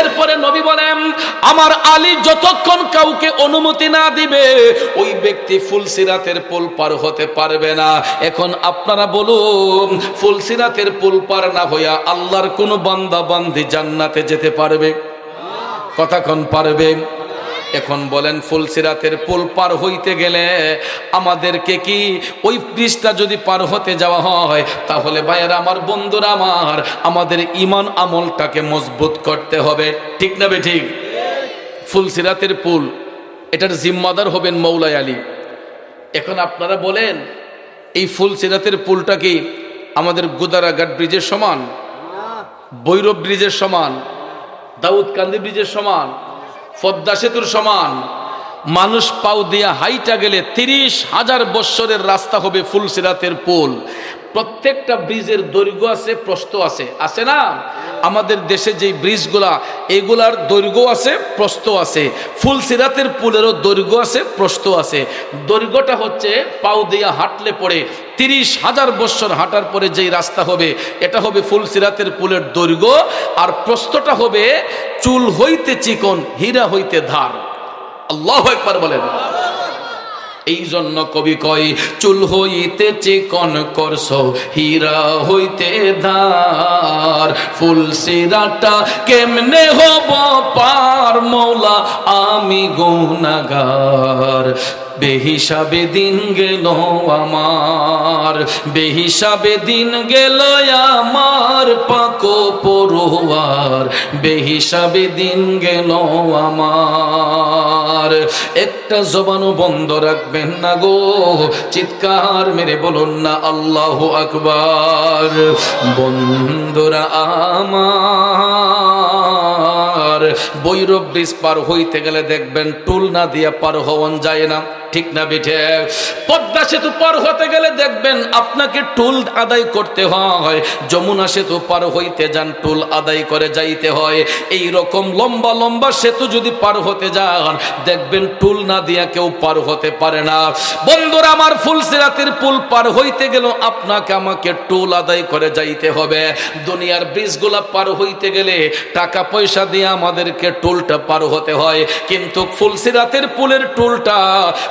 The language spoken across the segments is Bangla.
এরপরে নবী বলেন, আমার আলী যতক্ষণ কাউকে অনুমতি না দিবে, ওই ব্যক্তি ফুলসিরাতের পুল পার হতে পারবে না। এখন আপনারা বলুন ফুলসিরাতের পুল পার না হইয়া আল্লাহর কোন বান্দা বান্দি জান্নাতে যেতে পারবে? কথা কোন পারবে? এখন বলেন ফুলসিরাতের পুল পার হইতে গেলে আমাদেরকে কি ওই ব্রিজটা যদি পার হতে যাওয়া হয় তাহলে ভাইয়ের আমার বন্ধুরা আমার আমাদের ইমান আমলটাকে মজবুত করতে হবে। ঠিক না বে ঠিক? ফুলসিরাতের পুল এটার জিম্মাদার হবেন মৌলাই আলী। এখন আপনারা বলেন এই ফুলসিরাতের পুলটা কি আমাদের গুদারাঘাট ব্রিজের সমান বৈরব ব্রিজের সমান দাউদকান্দি ব্রিজের সমান পদ্মা সেতুর সমান। মানুষ পাও দিয়া হাইটা গেলে তিরিশ হাজার বৎসরের রাস্তা হবে ফুলসিরাতের পুল। প্রত্যেকটা ব্রিজের দৈর্ঘ্য আছে, প্রস্থ আছে। আছে না? আমাদের দেশে যেই ব্রিজগুলা, এগুলার দৈর্ঘ্য আছে, প্রস্থ আছে। ফুলসিরাতের পুলেরও দৈর্ঘ্য আছে, প্রস্থ আছে। দৈর্ঘ্যটা হচ্ছে পাও দিয়া হাঁটলে পড়ে তিরিশ হাজার বৎসর হাঁটার পরে যেই রাস্তা হবে, এটা হবে ফুলসিরাতের পুলের দৈর্ঘ্য। আর প্রস্থটা হবে চুল হইতে চিকন, হীরা হইতে ধার। আল্লাহ একবার বলেন। এই জন্য কবি কয়, চুল হইতে চিকন করস হীরা হইতে ধার। ফুল সিরাটা কেমনে হব পার মৌলা, আমি গুনাগার বেহিসাবে দিন গেল আমার, বেহিসাবে দিন গেল আমার পাকো পড়ুয়ার বেহিসাবে দিন গেল আমার। একটা জবানও বন্ধ রাখবেন না গো, চিৎকার মেরে বলুন না আল্লাহ আকবার। বন্ধুরা আমার, বৈরব ব্রিজ পার হইতে গেলে দেখবেন টুল না দিয়ে পার হওয়ান যায় না। ঠিক না বিঠে? পদ্মা সেতু পার হতে গেলে দেখবেন আপনাকে টুল আদায় করতে হয়। যমুনা সেতু পার হইতে যান, টুল আদায় করে যাইতে হয়। এই রকম লম্বা লম্বা সেতু যদি পার হতে যান, দেখবেন টুল না দিয়া কেউ পার হতে পারে না। বন্ধুরা, আমার ফুলসিরাতের পুল পার হইতে গেল আপনাকে আমাকে টুল আদায় করে যাইতে হবে। দুনিয়ার ব্রিজগুলা পার হইতে গেলে টাকা পয়সা দিয়ে আমাদেরকে টুলটা পার হতে হয়। কিন্তু ফুলসিরাতের পুলের টুলটা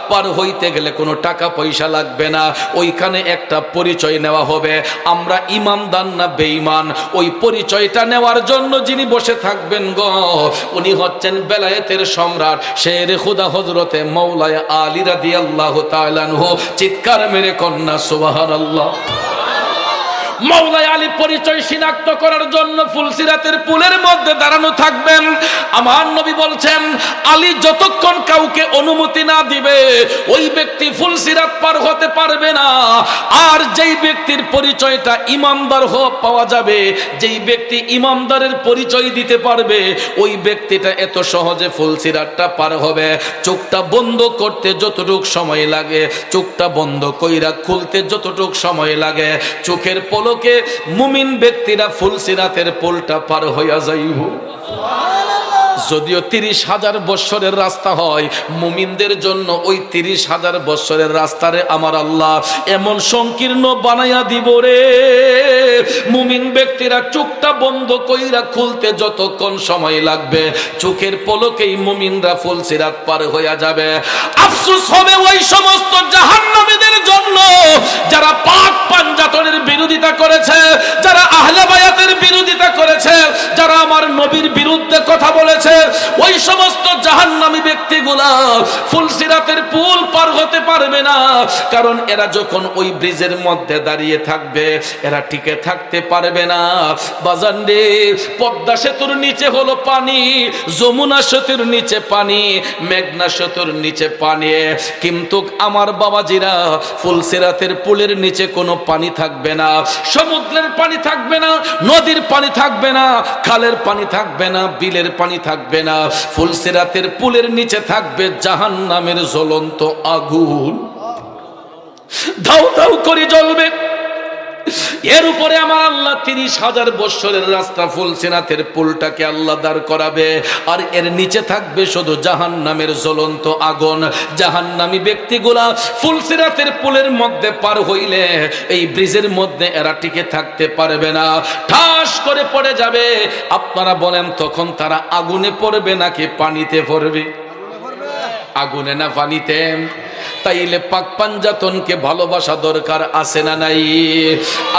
পার হইতে গেলে কোনো টাকা পয়সা লাগবে না। ওইখানে একটা পরিচয় নেওয়া হবে। আমরা ইমানদার না বেঈমান? ওই পরিচয়টা নেওয়ার জন্য যিনি বসে থাকবেন গ, উনি হচ্ছেন বেলায়েতের সম্রাট, শের খুদা হজরতে মৌলায় আলী রাদি আল্লাহ তালানহু চিৎকার মেরে কন্যা সুবাহান আল্লাহ মৌলাই আলী পরিচয় শনাক্ত করার জন্য ফুলসিরাতের পুলের মধ্যে দাঁড়ানো থাকবেন। আমার নবী বলছেন, আলী যতক্ষণ কাউকে অনুমতি না দিবে, ওই ব্যক্তি ফুলসিরাত পার হতে পারবে না। আর যেই ব্যক্তির পরিচয়টা ইমামদার হওয়া পাওয়া যাবে, যেই ব্যক্তি ইমামদারের পরিচয় দিতে পারবে, ওই ব্যক্তিটা এত সহজে ফুলসিরাতটা পার হবে। চোখটা বন্ধ করতে যতটুক সময় লাগে, চোখটা বন্ধ কইরা খুলতে যতটুক সময় লাগে, চোখের পলকে মুমিন ব্যক্তিরা ফুলসিরাতের পোলটা পার হইয়া যাইব। যদিও তিরিশ হাজার বৎসরের রাস্তা হয়, মুমিনদের জন্য ওই তিরিশ হাজার বৎসরের রাস্তারে আমার আল্লাহ এমন সংকীর্ণ বানাইয়া দিব রে। মুমিন ব্যক্তিরা চোখটা বন্ধ কইরা খুলতে যতক্ষণ সময় লাগবে, চোখের পলকেই মুমিনরা ফুলসিরাত পার হইয়া যাবে। আফসোস হবে ওই সমস্ত জাহান্নামীদের জন্য যারা পাক পাঞ্জাতনের বিরোধিতা করেছে, যারা আহলে বায়াতের বিরোধিতা করেছে, যারা আমার নবীর বিরুদ্ধে কথা বলেছে, ওই সমস্ত জাহান্নামী ব্যক্তিগুলা ফুলসিরাতের পুল পার হতে পারবে না। কারণ এরা যখন ওই ব্রিজের মধ্যে দাঁড়িয়ে থাকবে, এরা টিকে থাকতে পারবে না। বাজান রে, পদ্মা সেতুর নিচে হলো পানি, যমুনা সেতুর নিচে পানি, মেঘনা সেতুর নিচে পানি। কিন্তু আমার বাবাজিরা ফুলসিরাতের পুলের নিচে কোনো পানি থাকবে না, সমুদ্রের পানি থাকবে না, নদীর পানি থাকবে না, খালের পানি থাকবে না, বিলের পানি থাকবে না। ফুল সিরাতের পুলের নিচে থাকবে জাহান নামের জ্বলন্ত আগুন। ধাউ ধাউ করে জ্বলবে। এর উপরে আমার আল্লাহ তিরিশ হাজার বৎসরের রাস্তা ফুলসিনাথের পুলটাকে আল্লাহ দাঁড় করাবে। আর এর নিচে থাকবে শুধু জাহান নামের জ্বলন্ত আগুন। জাহান নামী ব্যক্তিগুলা ফুলসিরাতের পুলের মধ্যে পার হইলে এই ব্রিজের মধ্যে এরা টিকে থাকতে পারবে না। ঠাস করে পড়ে যাবে। আপনারা বলেন, তখন তারা আগুনে পড়বে নাকি পানিতে পড়বে আগুনে না পানিতে? তাইলে পাক পাঞ্জাতনকে ভালোবাসা দরকার আছে না নাই?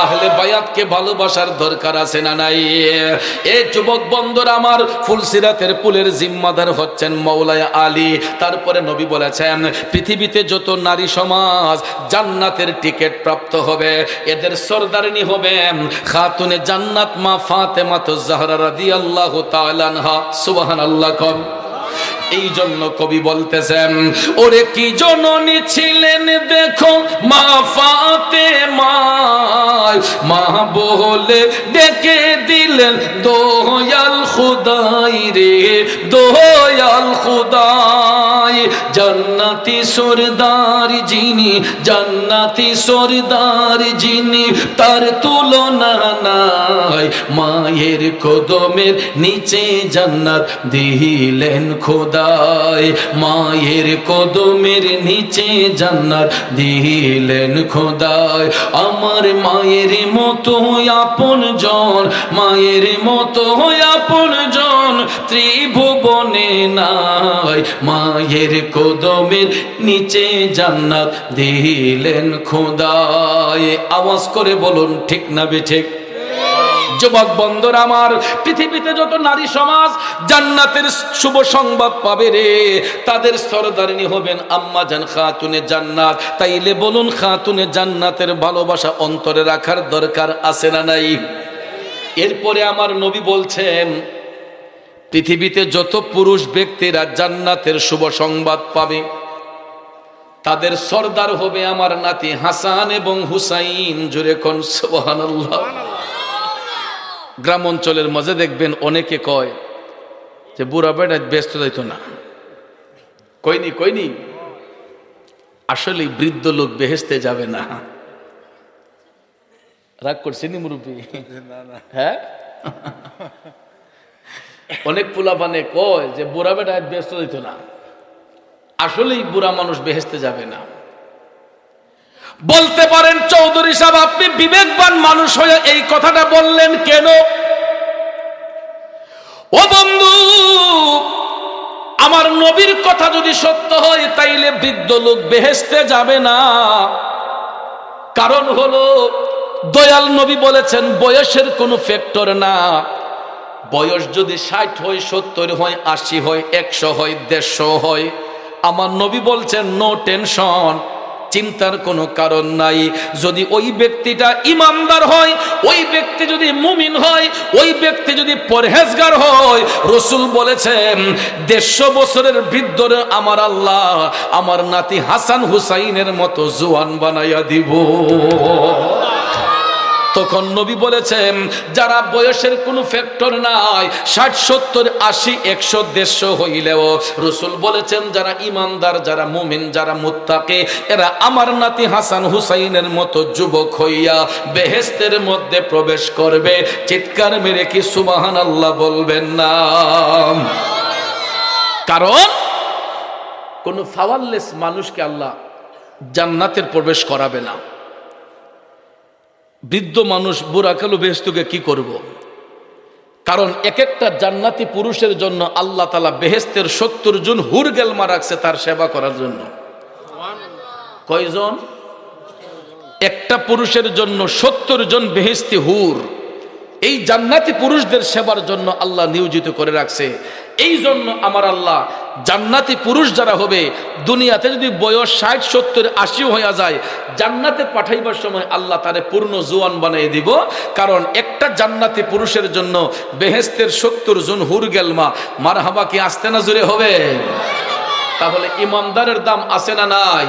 আহলে বায়াতকে ভালোবাসার দরকার আছে না নাই? এ যুবক বন্দর আমার ফুলসিরাতের পুলের জিম্মাদার হচ্ছেন মৌলায়া আলী। তারপরে নবী বলেছেন, পৃথিবীতে যত নারী সমাজ জান্নাতের টিকিট প্রাপ্ত হবে, এদের সর্দারিনী হবে খাতুনে জান্নাত মা ফাতেমা তো জাহরা রাদিয়াল্লাহু তাআলা আনহা। সুবহানাল্লাহ কম। এই জন্য কবি বলতেছেন, ওরে কি জননী ছিলেন দেখো, মা ফাতে মা মা বলে ডেকে দিলেন, দোয়াল খুদাই রে, দোয়াল খুদাই। জান্নাতি সরদার যিনি, জান্নাতি সরদার যিনি, তার তুলনা নাই। মায়ের কদমের নিচে জান্নাত দিলেন খোদায় মায়ের কদমের নিচে জান্নাত দিলেন খোদায় আমার মায়ের মতো আপন জন, মায়ের মতো আপন জন ত্রিভুবনে নাই। মায়ের কদমের নিচে জান্নাত দিলেন খোদায়। আওয়াজ করে বলুন, ঠিক না বে ঠিক? যুবক বন্ধুর আমার, পৃথিবীতে যত নারী সমাজ জান্নাতের শুভ সংবাদ পাবে রে, তাদের সরদারিনী হবেন আম্মা জান খাতুনে জান্নাত। তাইলে বলুন, খাতুনে জান্নাতের ভালোবাসা অন্তরে রাখার দরকার আছে না নাই? এরপরে আমার নবী বলছেন পৃথিবীতে যত পুরুষ ব্যক্তিরা জান্নাতের শুভ সংবাদ পাবে তাদের সর্দার হবে আমার নাতি হাসান এবং হুসাইন। জুড়ে কোন সুবহানাল্লাহ। গ্রাম অঞ্চলের মাঝে দেখবেন অনেকে কয় যে বুড়া বেড়া ব্যস্ত যাইতো না। কইনি কইনি। আসলে বৃদ্ধ লোক বেহেস্তে যাবে না। রাগ করছেনি মুরব্বী? হ্যাঁ? অনেক পোলাপানে কয় যে, বুড়া বেটা ব্যস্ত দিত না। আসলেই বুড়া মানুষ বেহেস্তে যাবে না। বলতে পারেন চৌধুরী সাহেব, আপনি বিবেকবান মানুষ হয়ে এই কথাটা বললেন কেন? ও বন্ধু, আমার নবীর কথা যদি সত্য হয়, তাইলে বৃদ্ধ লোক বেহেস্তে যাবে না। কারণ হলো, দয়াল নবী বলেছেন, বয়সের কোনো ফ্যাক্টর না। বয়স যদি ষাট হয়, সত্তর হয়, আশি হয়, একশো হয়, দেড়শো হয়, আমার নবী বলছেন নো টেনশন চিন্তার কোনো কারণ নাই। যদি ওই ব্যক্তিটা ইমানদার হয়, ওই ব্যক্তি যদি মুমিন হয়, ওই ব্যক্তি যদি পরহেজগার হয়, রসুল বলেছেন, দেড়শো বছরের বৃদ্ধর আমার আল্লাহ, আমার নাতি হাসান হুসাইনের মতো জোয়ান বানাইয়া দিব। তখন নবী বলেছেন, যারা বয়সের কোনো ফ্যাক্টর নাই, ষাট, সত্তর, আশি, একশো, দেড়শো হইলেও রসুল বলেছেন, যারা ইমানদার, যারা মুমিন, যারা মুত্তাকে, এরা আমার নাতি হাসান হুসাইনের মতো যুবক হইয়া বেহেস্তের মধ্যে প্রবেশ করবে। চিৎকার মেরে কি সুবাহান আল্লাহ বলবেন না। কারণ কোন ফাওয়ারলেস মানুষকে আল্লাহ জান্নাতের প্রবেশ করাবে না। বৃদ্ধ মানুষ বুড়া কালু বেহেস্তুকে কি করব। কারণ এক একটা জান্নাতি পুরুষের জন্য আল্লাহ তালা বেহেস্তের সত্তর জন হুর গেলমা রাখছে তার সেবা করার জন্য। কয়জন? একটা পুরুষের জন্য সত্তর জন বেহেস্তি হুর। এই জান্নাতি পুরুষদের সেবার জন্য আল্লাহ নিয়োজিত করে রাখছে। এই জন্য আমার আল্লাহ জান্নাতি পুরুষ যারা হবে, দুনিয়াতে যদি বয়স ষাট, সত্তর, আশি হয়ে যায়, জান্নাতে পাঠাইবার সময় আল্লাহ তারে পূর্ণ জোয়ান বানিয়ে দিব। কারণ একটা জান্নাতি পুরুষের জন্য বেহেস্তের সত্তর জন হুর গেলমা মার হাবা কি আসতে না জুড়ে হবে? তাহলে ইমানদারের দাম আছে না নাই?